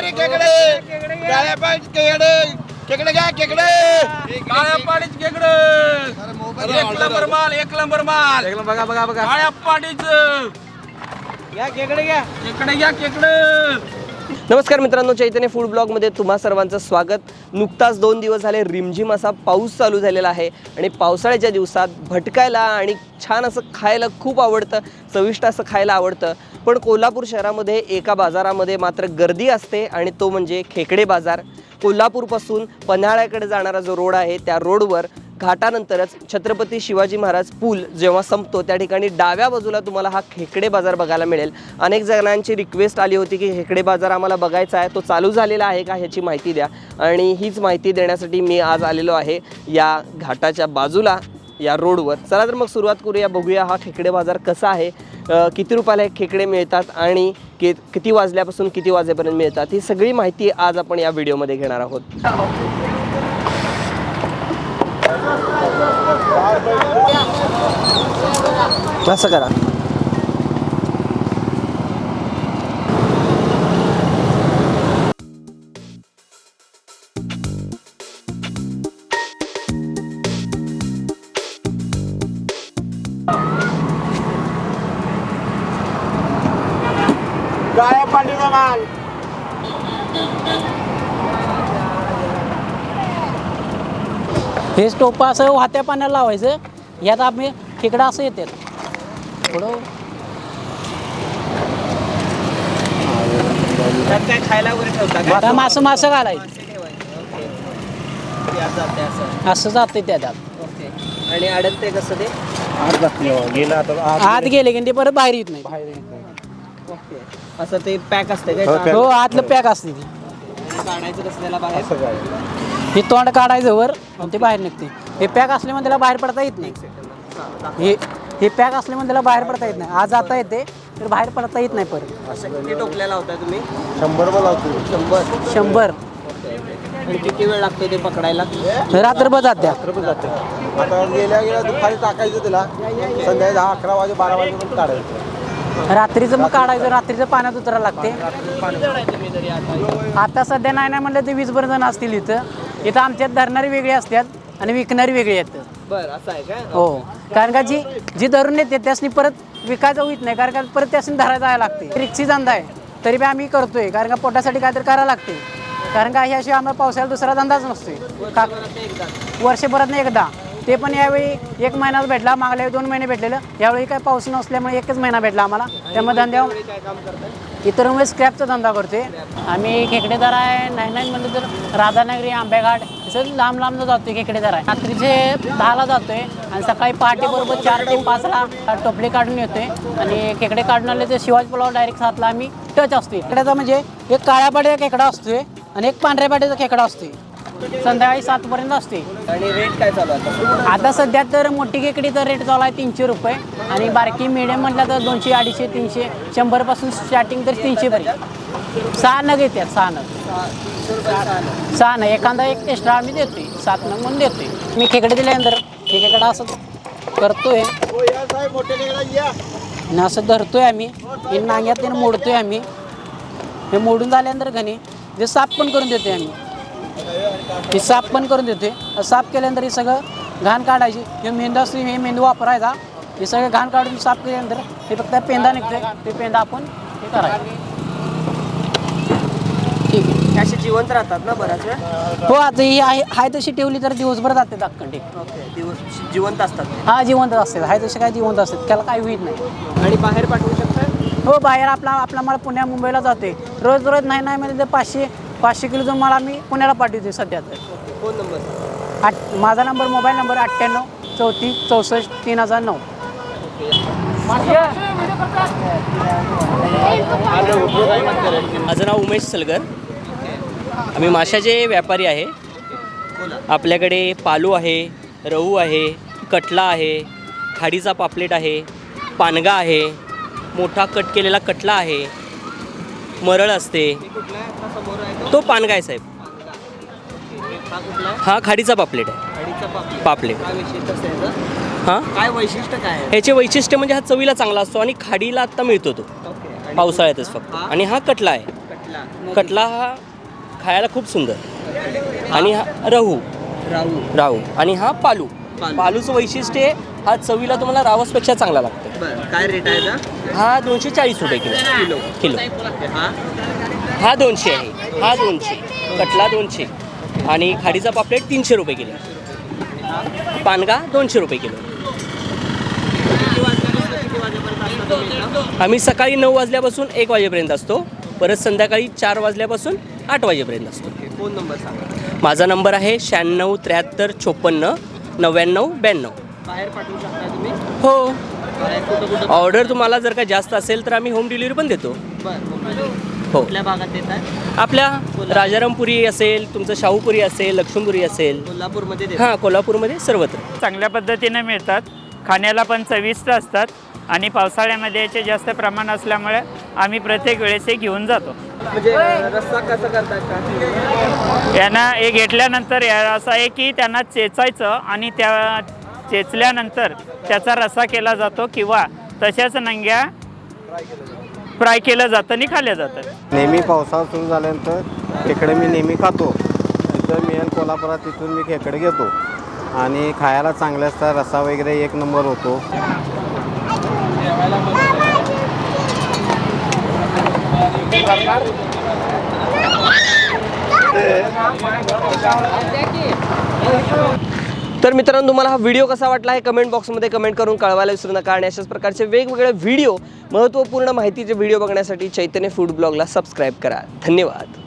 हरी केकडे काळ्या पाणी केकडे केकडे घ्या केकडे। काळ्या पाणीच केकडे। एक नंबर माल एक नंबर माल। एक बघा बघा बघा। काळ्या पाणीच घ्या केकडे घ्या केकडे घ्या केकडे। नमस्कार मित्रांनो चैतन्य फूड ब्लॉगमध्ये तुम्हा सर्वांचं स्वागत. नुकताच दोन दिवस झाले रिमझिम असा पाऊस चालू झालेला आहे आणि पावसाळ्याच्या दिवसात भटकायला आणि छान असं खायला खूप आवडतं चविष्ट असं खायला आवडतं. पण कोल्हापूर शहरामध्ये एका बाजारामध्ये मात्र गर्दी असते आणि तो म्हणजे खेकडे बाजार. कोल्हापूरपासून पन्हाळ्याकडे जाणारा जो रोड आहे त्या रोडवर घाटानंतरच छत्रपती शिवाजी महाराज पूल जेव्हा संपतो त्या ठिकाणी डाव्या बाजूला तुम्हाला हा खेकडे बाजार बघायला मिळेल. अनेक जणांची रिक्वेस्ट आली होती की खेकडे बाजार आम्हाला बघायचा आहे तो चालू झालेला आहे का ह्याची माहिती द्या. आणि हीच माहिती देण्यासाठी मी आज आलेलो आहे या घाटाच्या बाजूला या रोडवर. चला तर मग सुरुवात करूया बघूया हा खेकडे बाजार कसा आहे किती रुपयाला हे खेकडे मिळतात आणि कि किती वाजल्यापासून किती वाजेपर्यंत मिळतात ही सगळी माहिती आज आपण या व्हिडिओमध्ये घेणार आहोत. असं करा काळ्या पांढरीचा माल हे टोपं असं वाहत्या पाण्याला लावायचं यात आम्ही खेकडा असं येतात थोडं त्यात काय खायला वगैरे ठेवता का? आता मासं मासं घालायचं मासे ठेवायचे. ओके. यात जाते असं. असं जाते ओके. आणि अडकते कसं ते गेला आता आत गेले की ते परत बाहेर येत नाही ओके. असं ते पॅक असते काय हो, pack. हो आतलं पॅक असते ती काढायचं कसं त्याला बाहेर हे तोंड काढायचं वर आणि ते बाहेर निघते. हे पॅक असल्यामुळे त्याला बाहेर पडता येत नाही. हे हे पॅक असल्यामुळे त्याला बाहेर पडता येत नाही. आज आता येते तर बाहेर पडता येत नाही परत. असं किती टोपल्या लावताय तुम्ही? शंभर लावतो. शंभर. शंभर. आणि किती वेळ लागतो ते पकडायला? रात्रभर जात्या रुपये जाते. आता गेल्या गेल्या दुपारी टाकायचं त्याला. संध्याकाळी दहा अकरा वाजे बारा वाजेपर्यंत काढायचं. रात्रीचं मग काढायचं रात्रीचं पाण्यात उतरायला लागते. आता सध्या नाही नाही म्हणलं ते वीस बरं जण असतील इथं. इथं आमच्यात धरणारी वेगळी असतात आणि विकणारी वेगळी आहेत. बरं असं आहे काय हो. कारण का जी जी धरून येते त्यासनी परत विकायचं होत नाही. कारण का परत त्यासनी धरायला जायला लागते. रिक्षी धंदा आहे. तरी बी आम्ही करतोय. कारण का पोटासाठी काहीतरी करायला लागते. कारण का ह्याशिवाय आम्हाला पावसाळ्यात दुसरा धंदाच नसतोय. का वर्षभरात एकदा. ते पण यावेळी एक महिनाच भेटला. मागल्या दोन महिने भेटलेलं. यावेळी काय पाऊस नसल्यामुळे एकच महिना भेटला आम्हाला. त्यामुळे धंद्यावर इतर मुळे स्क्रॅपचा धंदा करते. आम्ही खेकडेदार आहे नाही नाही म्हणलं तर राधानगरी आंबेघाट असं लांब लांब जातोय खेकडेदार आहे. रात्रीचे दहाला जातोय आणि सकाळी पहाटे बरोबर चार ते पाचला टोपले काढून येतोय. आणि खेकडे काढून आले ते शिवाजी पुलावर डायरेक्ट सातला आम्ही टच असतोय. खेकड्याचा म्हणजे एक काळ्या पाट्याचा खेकडा असतोय आणि एक पांढऱ्या पाट्याचा खेकडा असतोय. संध्याकाळी सातपर्यंत असते. आणि रेट काय चालू आहे आता? सध्या तर मोठी खेकडीचा रेट चालू आहे तीनशे रुपये. आणि बारकी मिडियम म्हटलं तर दोनशे अडीचशे तीनशे. शंभरपासून स्टार्टिंग तर तीनशे पर्यंत. सहा नग येतात सहा नग. सहा नग. एखादा एक एक्स्ट्रा आम्ही देतोय. सात नग म्हणून देतोय. मी खेकडे दिल्यानंतर खेकडा असं करतोय. आणि असं धरतोय आम्ही. हे नांग्यात मोडतोय आम्ही. हे मोडून झाल्यानंतर घणी ते साफ पण करून देतोय आम्ही. हे साफ पण करून देतोय. साफ केल्यानंतर हे सगळं घाण काढायची. हे मेंदू असतो हे मेंदू वापरायचा. हे सगळं घाण काढून साफ केल्यानंतर हे फक्त पेंदा निघतोय. ते पेंदा आपण हे करायचं. ठीक आहे. असे जिवंत राहतात ना बऱ्याच वेळ? हो आता ही आहे हाय तशी ठेवली तर दिवसभर जाते दाखंडी ओके दिवस जिवंत असतात. हा जिवंत असते हाय तसे काय जिवंत असतात? त्याला काही होत नाही. आणि बाहेर पाठवू शकता? हो बाहेर आपला आपला मला पुण्या मुंबईला जाते रोज रोज नाही नाही म्हणजे ते पाचशे पाचशे किलोचा मला मी पुण्याला पाठवते सध्या तर. Phone number? आठ माझा नंबर मोबाईल नंबर अठ्ठ्याण्णव चौतीस चौसष्ट तीन हजार नऊ. माझं नाव उमेश सलगर. आम्ही माशाचे व्यापारी आहे. आपल्याकडे पालू आहे रहू आहे कटला आहे खाडीचा पापलेट आहे पानगा आहे मोठा कट केलेला कटला आहे मरळ असते. तो तो पानगा आहे साहेब? हा हा खाडीचा पापलेट आहे. पापलेट. हां? काय वैशिष्ट्य काय ह्याचे वैशिष्ट्य म्हणजे हा चवीला चांगला असतो आणि खाडीला आत्ता मिळतो तो. पावसाळ्यातच फक्त? आणि हा कटला आहे. कटला हा खायला खूप सुंदर. आणि हा रहू. राहू. राहू. आणि हा पालू. पालू. पालूचं वैशिष्ट्य हा चवीला तुम्हाला रावसपेक्षा चांगला लागतो. बरं काय रेट आहे याचा? हा दोनशे चाळीस रुपये किलो. किलो. किलो. हा हा दोनशे आहे. हा दोनशे. कटला दोनशे. आणि खाडीचा पापलेट तीनशे रुपये किलो. पानगा दोनशे रुपये किलो. किती वाजल्यापासून किती वाजेपर्यंत असता तुम्ही इथं? आम्ही सकाळी नऊ वाजल्यापासून एक वाजेपर्यंत असतो. परत संध्याकाळी चार वाजल्यापासून आठ वाजेपर्यंत असतो. फोन नंबर सांगा? माझा नंबर आहे शहाण्णव त्र्याहत्तर चोपन्न नव्याण्णव ब्याण्णव. बाहेर पाठवू शकता तुम्ही? हो. ऑर्डर तुम्हाला जर का जास्त असेल तर आम्ही होम डिलिव्हरी पण देतो. बरं हो. कुठल्या भागात देत आपल्या राजारामपुरी असेल तुमचं शाहूपुरी असेल लक्ष्मीपुरी असेल. कोल्हापूरमध्ये हां कोल्हापूरमध्ये सर्वत्र. चांगल्या पद्धतीने मिळतात. खाण्याला पण चविष्ट असतात आणि पावसाळ्यामध्ये याचे जास्त प्रमाण असल्यामुळे आम्ही प्रत्येक वेळेस हे घेऊन जातो. म्हणजे रस्सा कसा करतात यांना हे घेतल्यानंतर या असं आहे की त्यांना चेचायचं आणि त्या चेचल्यानंतर त्याचा रसा केला जातो किंवा तशाच नंग्या फ्राय केलं जातं आणि खाल्ल्या जातात. नेहमी पावसाळा सुरू झाल्यानंतर खेकडे मी नेहमी खातो. तिथं मी कोल्हापुरात तिथून मी खेकडे घेतो. आणि खायला चांगले असतात रस्सा वगैरे एक नंबर होतो. तर मित्रांनो तुम्हाला हा व्हिडिओ कसा वाटला आहे कमेंट बॉक्समध्ये कमेंट करून कळवायला विसरू नका. आणि अशाच प्रकारचे वेगवेगळे व्हिडिओ महत्त्वपूर्ण माहितीचे व्हिडिओ बघण्यासाठी चैतन्य फूड ब्लॉगला सबस्क्राईब करा. धन्यवाद.